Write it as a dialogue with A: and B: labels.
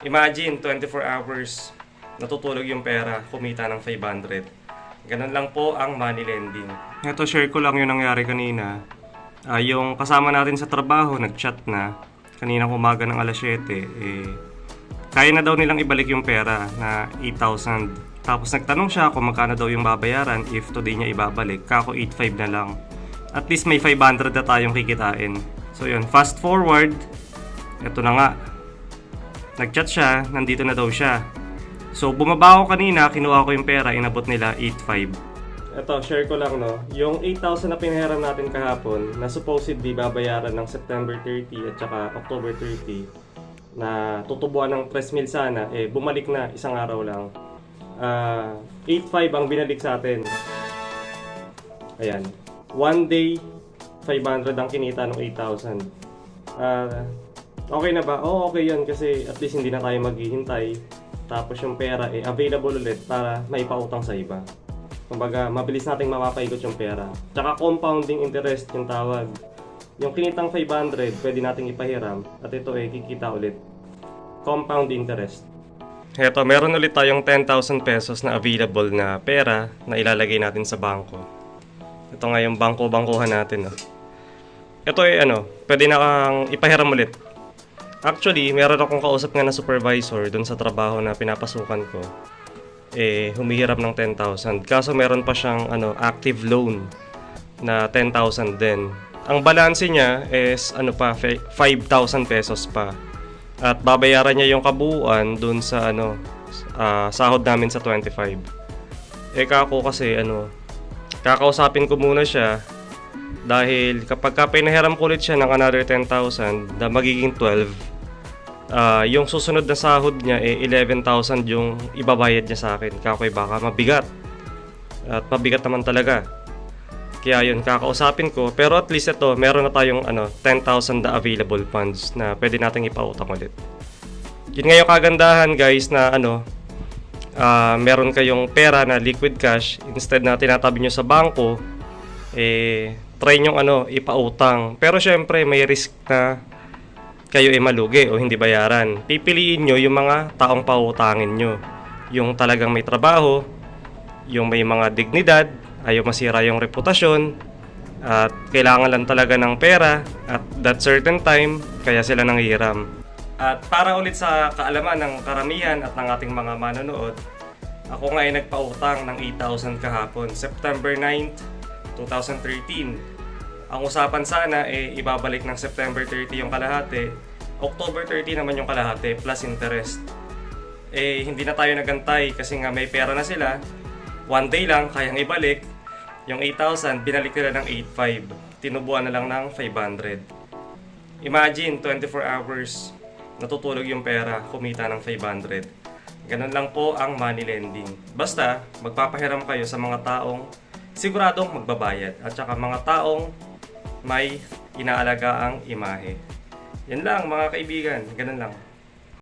A: Imagine, 24 hours, natutulog yung pera, kumita ng 500. Ganun lang po ang money lending. Ito, share ko lang yung nangyari kanina. Ah, yung kasama natin sa trabaho, nag-chat na. Kanina umaga ng alas 7, eh, kaya na daw nilang ibalik yung pera na 8,000. Tapos nagtanong siya kung magkano daw yung babayaran if today niya ibabalik. Kako 8,500 na lang. At least may 500 na tayong kikitain. So yun, fast forward, eto na nga. Nag-chat siya, nandito na daw siya. So bumaba ako kanina, kinuha ko yung pera, inabot nila 8,500. Ito, share ko lang no. Yung 8,000 na pinahiram natin kahapon, na supposedly babayaran ng September 30 at saka October 30, na tutubuan ng 3 mil sana, eh bumalik na isang araw lang. Ah, 8,500 ang binalik sa atin. Ayan. One day, 500 ang kinita ng 8,000. Ah, okay na ba? Oo, okay yun kasi at least hindi na tayo maghihintay. Tapos yung pera eh available ulit para maipautang sa iba. Kumbaga, mabilis nating mapapaikot yung pera. Tsaka compounding interest yung tawag. Yung kinitang 500, pwede nating ipahiram at ito eh kikita ulit. Compound interest. Heto, meron ulit tayong 10,000 pesos na available na pera na ilalagay natin sa bangko. Ito nga yung bangko-bangkuhan natin. No? Ito eh ano, pwede na kang ipahiram ulit. Actually, meron akong kausap nga na supervisor dun sa trabaho na pinapasukan ko. Eh, humihiram ng 10,000. Kaso meron pa siyang ano, active loan na 10,000 din. Ang balanse niya is ano pa, fe- 5,000 pesos pa. At babayaran niya yung kabuuan dun sa ano, ah, sahod namin sa 25. Eh kako kasi ano, kakausapin ko muna siya dahil kapag ka pinahiram ko ulit siya ng another 10,000 na magiging 12, ah, yung susunod na sahod niya eh 11,000 yung ibabayad niya sa akin. Kakoy baka mabigat. At mabigat naman talaga. Kaya yun, kakausapin ko. Pero at least ito, meron na tayong ano, 10,000 na available funds na pwede nating ipautang ulit. Yun nga yung kagandahan guys na ano, ah, meron kayong pera na liquid cash instead na tinatabi nyo sa bangko, eh, try nyo ano, ipautang. Pero syempre, may risk na kayo ay malugi o hindi bayaran. Pipiliin nyo yung mga taong pautangin nyo. Yung talagang may trabaho, yung may mga dignidad, ayaw masira yung reputasyon, at kailangan lang talaga ng pera at that certain time, kaya sila nanghihiram. At para ulit sa kaalaman ng karamihan at ng ating mga manonood, ako nga ay nagpautang ng 8,000 kahapon, September 9th, 2013. Ang usapan sana ay ibabalik ng September 30 yung kalahati, October 30 naman yung kalahati plus interest. Eh hindi na tayo nagantay kasi nga may pera na sila. One day lang kayang ibalik. Yung 8,000 binalik nila ng 8,500. Tinubuan na lang ng 500. Imagine 24 hours natutulog yung pera, kumita ng 500. Ganun lang po ang money lending. Basta, magpapahiram kayo sa mga taong siguradong magbabayad at saka mga taong may inaalagaang imahe. Yan lang mga kaibigan, ganun lang.